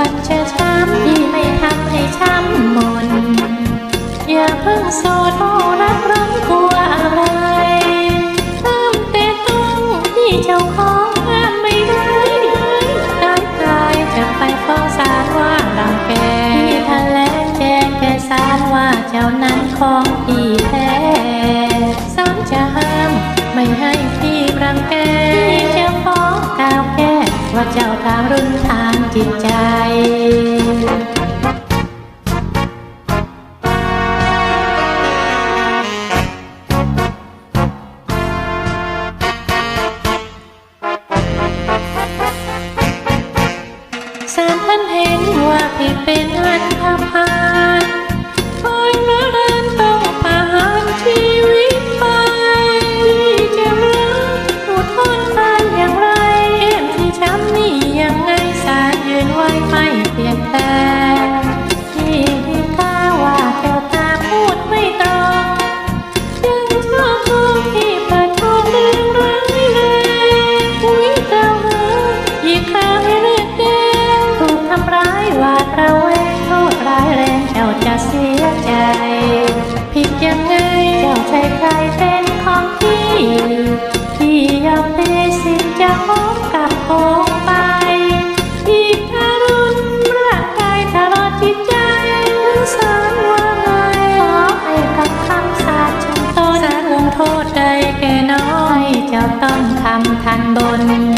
จงเห็นใจวันเช้าช้ำที่ไม่ทำให้ช้ำมน อย่าเพิ่งโสดโอรักร้อนกลัวอะไรเริ่มแต่ต้องที่เจ้าของห้ามไม่ได้ตายตายจะไปฟ้องศาลว่ารังแกที่ทะเลแจ้งแกศาลว่าเจ้านั้นของพี่แท้ศาลจะห้ามไม่ให้พี่รังแกพี่จะฟ้องกล่าวแก้ว่าเจ้าทารุณทาง จิตใจ สารท่านเห็นว่าพี่เป็นอันธพ พี่ที่ยอมเทสิจะพบกับของไปที่ทารุณร่างกายตลอดจิตใจสารว่าไงขอให้กับคำสาปชั้นต้นสารลงโทษใดแก่น้อยจะต้องคำทันบน